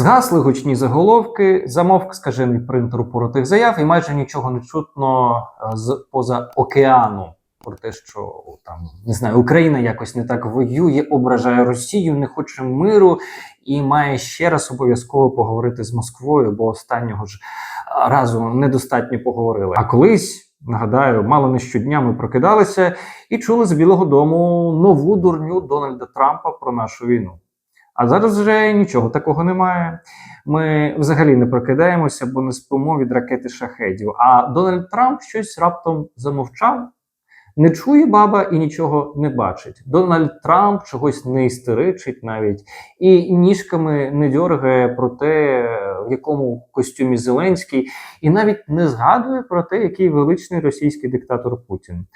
Згасли гучні заголовки, замовк скажений принтер упоротих заяв, і майже нічого не чутно е, з поза океану. Про те, що там не знаю, Україна якось не так воює, ображає Росію, не хоче миру і має ще раз обов'язково поговорити з Москвою, бо останнього ж разу недостатньо поговорили. А колись нагадаю, мало не щодня ми прокидалися і чули з Білого Дому нову дурню Дональда Трампа про нашу війну. А зараз вже нічого такого немає. Ми взагалі не прокидаємося, бо не спимо від ракети шахедів. А Дональд Трамп щось раптом замовчав. Не чує баба і нічого не бачить. Дональд Трамп чогось не істеричить навіть і ніжками не дьоргає про те, в якому костюмі Зеленський, і навіть не згадує про те, який величний російський диктатор Путін.